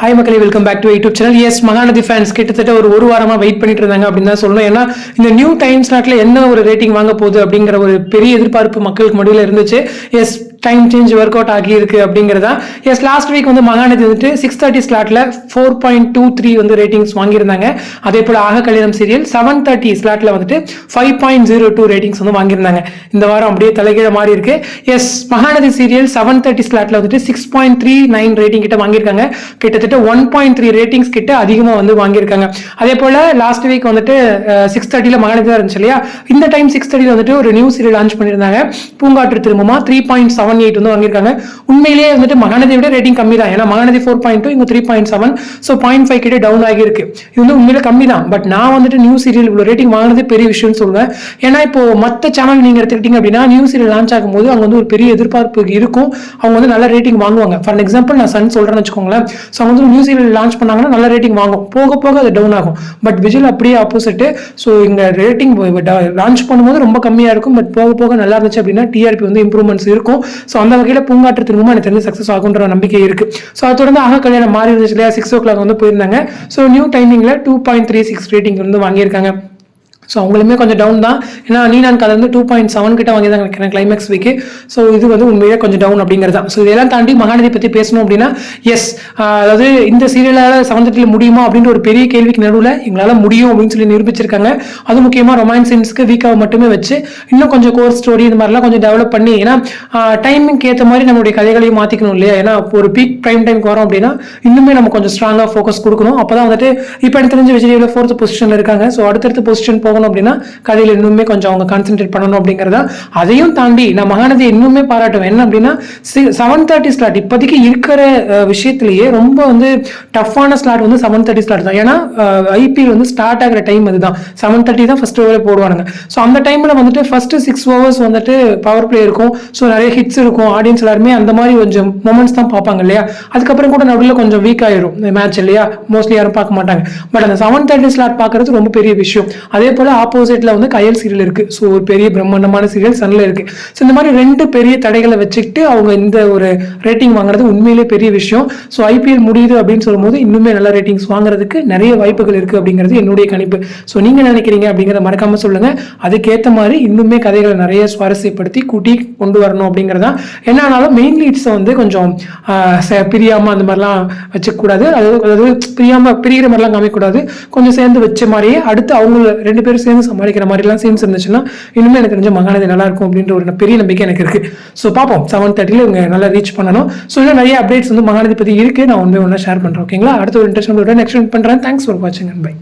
Hi மக்களே welcome back to YouTube channel yes Mahanadhi fans கிட்டத்தட்ட ஒரு ஒரு வாரமா வெயிட் பண்ணிட்டு இருந்தாங்க அப்படின்னு தான் சொல்லணும். ஏன்னா இந்த நியூ டைம் ஸ்லாட்ல என்ன ஒரு ரேட்டிங் வாங்க போகுது அப்படிங்கிற ஒரு பெரிய எதிர்பார்ப்பு மக்களுக்கு மடியில் இருந்துச்சு. S time change work out ஆகியிருக்கு அப்படிங்கிறதா? எஸ் லாஸ்ட் வீக் வந்து மகாநதி வந்துட்டு six thirty ஸ்லாட்ல four point two three வந்து ரேட்டிங்ஸ் வாங்கியிருந்தாங்க. அதே போல ஆக கல்யாணம் சீரியல் செவன் தேர்ட்டி ஸ்லாட்ல வந்துட்டு five point zero two ratings வந்து வாங்கியிருந்தாங்க. இந்த வாரம் அப்படியே தலைகீழ மாறி இருக்கு yes Mahanadhi serial seven thirty ஸ்லாட்ல வந்துட்டு six point three nine rating கிட்ட வாங்கியிருக்காங்க. கிட்டத்தட்ட ஒன் பாயிண்ட் த்ரீ ரேட்டிங்ஸ் கிட்ட அதிகமாக வந்து வாங்கியிருக்காங்க. அதே போல லாஸ்ட் வீக் வந்துட்டு சிக்ஸ் தேர்ட்டியில் மகாநதி தான் இருந்துச்சு இல்லையா? இந்த டைம் சிக்ஸ் தேர்ட்டியில் வந்துட்டு ஒரு நியூ சீரியல் லான்ச் பண்ணியிருந்தாங்க. Poongatru Thirumbuma? Three point seven eight வந்து வாங்கியிருக்காங்க. உண்மையிலேயே வந்துட்டு மகாநதி விட ரேட்டிங் கம்மி தான் ஏன்னா மகாநதி ஃபோர் பாயிண்ட் டூ இங்கே three point seven so point five கிட்டே டவுன் ஆகியிருக்கு. இது வந்து உண்மையில கம்மி தான் பட் நான் வந்துட்டு நியூ சீரியல் இவ்வளோ ரேட்டிங் வாங்கினது பெரிய விஷயம்னு சொல்லுவேன். ஏன்னா இப்போ மற்ற சேனல் நீங்கள் எடுத்துக்கிட்டீங்க அப்படின்னா நியூ சீரியல் லான்ச் ஆகும்போது அங்கே வந்து ஒரு பெரிய எதிர்பார்ப்பு இருக்கும். அவங்க வந்து நல்ல ரேட்டிங் வாங்குவாங்க. ஃபார் எக்ஸாம்பிள் நான் சன் சொல்கிறேன்னு வச்சுக்கோங்களேன். ஸோ அவங்க வந்து நியூ சீரியல் லான்ச் பண்ணாங்கன்னா நல்ல ரேட்டிங் வாங்கும். போக போக அது டவுன் ஆகும். பட் விஜில் அப்படியே ஆப்போசிட்டு ஸோ இங்கே ரேட்டிங் லான்ச் பண்ணும்போது ரொம்ப கம்மியாக இருக்கும். பட் போக போக நல்லா இருந்துச்சு அப்படின்னா டிஆர்பி வந்து இம்ப்ரூவ்மெண்ட்ஸ் இருக்கும். ஸோ அந்த வகையில் பூங்காற்று திரும்பவும் எனக்கு தெரிஞ்சு சக்ஸஸ் ஆகுன்ற நம்பிக்கை இருக்கு. ஸோ அது தொடர்ந்து ஆக கல்யாணம் மாறி இருந்துச்சு இல்லையா? சிக்ஸ் ஓ கிளாக் வந்து போயிருந்தாங்க. ஸோ நியூ டைமிங்கில் two point three six rating வந்து வாங்கியிருக்காங்க. ஸோ அவங்களுமே கொஞ்சம் டவுன் தான். ஏன்னா நீ நான் கதை வந்து டூ பாயிண்ட் செவன் கிட்ட வாங்கி தான் நினைக்கிறேன் கிளைமேக்ஸ் வீக்கு ஸோ இது வந்து உண்மையிலே கொஞ்சம் டவுன் அப்படிங்கிறது தான். ஸோ இதெல்லாம் தாண்டி மகாநதி பற்றி பேசணும் அப்படின்னா எஸ் அதாவது இந்த சீரியலால் சமந்தத்தில் முடியுமா அப்படின்ற ஒரு பெரிய கேள்விக்கு நடுவில் எங்களால் முடியும் அப்படின்னு சொல்லி நிரூபிச்சிருக்காங்க. அது முக்கியமாக ரொமான்ஸ் சீன்ஸ்க்கு வீக்காக மட்டுமே வச்சு இன்னும் கொஞ்சம் கோர் ஸ்டோரி இந்த மாதிரிலாம் கொஞ்சம் டெவலப் பண்ணி ஏன்னா டைமிங்க்கு ஏற்ற மாதிரி நம்மளுடைய கதைகளையும் மாற்றிக்கணும் இல்லையா? ஏன்னா ஒரு பீக் ப்ரைம் டைமுக்கு வரோம் அப்படின்னா இன்னுமே நம்ம கொஞ்சம் ஸ்ட்ராங்காக ஃபோக்கஸ் கொடுக்கணும். அப்போ தான் வந்துட்டு இப்போ எனக்கு தெரிஞ்ச விஜய் ஃபோர்த் பொசிஷனில் இருக்காங்க. ஸோ அடுத்தடுத்த பொசிஷன் போகணும். அப்படின்னா கதையில் இன்னுமே கொஞ்சம் அவங்க கான்சென்ட்ரேட் பண்ணணும் அப்படிங்கிறதா அதையும் தாண்டி நான் மகாநதி இன்னுமே பாராட்டுவேன் என்ன அப்படின்னா செவன் தேர்ட்டி ஸ்லாட் இப்போதைக்கு இருக்கிற விஷயத்திலேயே ரொம்ப வந்து டஃப்பான ஸ்லாட் வந்து செவன் தேர்ட்டி ஸ்லாட் தான். ஏன்னா ஐபிஎல் வந்து ஸ்டார்ட் ஆகிற டைம் அதுதான். செவன் தேர்ட்டி தான் ஃபர்ஸ்ட் ஓவரே போடுவானுங்க. ஸோ அந்த டைமில் வந்துட்டு ஃபர்ஸ்ட் சிக்ஸ் ஓவர்ஸ் வந்துட்டு பவர் பிளே இருக்கும். ஸோ நிறைய ஹிட்ஸ் இருக்கும். ஆடியன்ஸ் எல்லாருமே அந்த மாதிரி கொஞ்சம் மூமெண்ட்ஸ் தான் பார்ப்பாங்க இல்லையா? அதுக்கப்புறம் கூட நடுவில் கொஞ்சம் வீக் ஆயிரும். மேட்ச் இல்லையா? மோஸ்ட்லி யாரும் பார்க்க மாட்டாங்க. பட் அந்த செவன் தேர்ட்டி ஸ்லாட் பார்க்கறது ரொம்ப பெரிய விஷயம். அதே போல் ஆப்போசிட்ல வந்து கயல் சீரியல் இருக்கு. ஸோ ஒரு பெரிய பிரம்மாண்டமான சீரியல் சன்ல இருக்கு. ஸோ இந்த மாதிரி ரெண்டு பெரிய தடைகளை வச்சுக்கிட்டு அவங்க இந்த ஒரு ரேட்டிங் வாங்குறது உண்மையிலே பெரிய விஷயம். ஸோ ஐபிஎல் முடியுது அப்படின்னு சொல்லும்போது இன்னுமே நல்ல ரேட்டிங்ஸ் வாங்குறதுக்கு நிறைய வாய்ப்புகள் இருக்கு அப்படிங்கிறது என்னுடைய கணிப்பு. ஸோ நீங்க நினைக்கிறீங்க அப்படிங்கிறத மறக்காம சொல்லுங்க. அதுக்கேற்ற மாதிரி இன்னுமே கதைகளை நிறைய சுவாரஸ்யப்படுத்தி கூட்டி கொண்டு வரணும் அப்படிங்கிறதா. என்ன ஆனாலும் மெயின் லீட்ஸை வந்து கொஞ்சம் ஆஹ், பிரியாம அந்த மாதிரிலாம் வச்சக்கூடாது அதாவது அதாவது பிரியாம பிரிகிற மாதிரிலாம் காமிக்கக்கூடாது. கொஞ்சம் சேர்ந்து வச்ச மாதிரியே அடுத்து அவங்க ரெண்டு பேரும் சேர்ந்து சமாளிக்கிற மாதிரிலாம் சீன்ஸ் இருந்துச்சுன்னா இன்னுமே எனக்கு தெரிஞ்ச மகாநதி நல்லா இருக்கும் அப்படின்ற ஒரு பெரிய நம்பிக்கை எனக்கு இருக்கு. ஸோ பார்ப்போம். செவன் தேர்ட்டியில் இவங்க நல்லா ரீச் பண்ணணும். ஸோ இன்னும் நிறைய அப்டேட்ஸ் வந்து மகாநதி பற்றி இருக்கு. நான் ஒன்று ஒன்றா ஷேர் பண்ணுறேன் ஓகேங்களா அடுத்த ஒரு இன்ட்ரெஸ்ட் நெக்ஸ்ட் பண்ணுறேன் தேங்க்ஸ் ஃபார் வாட்சிங் அண்ட் பை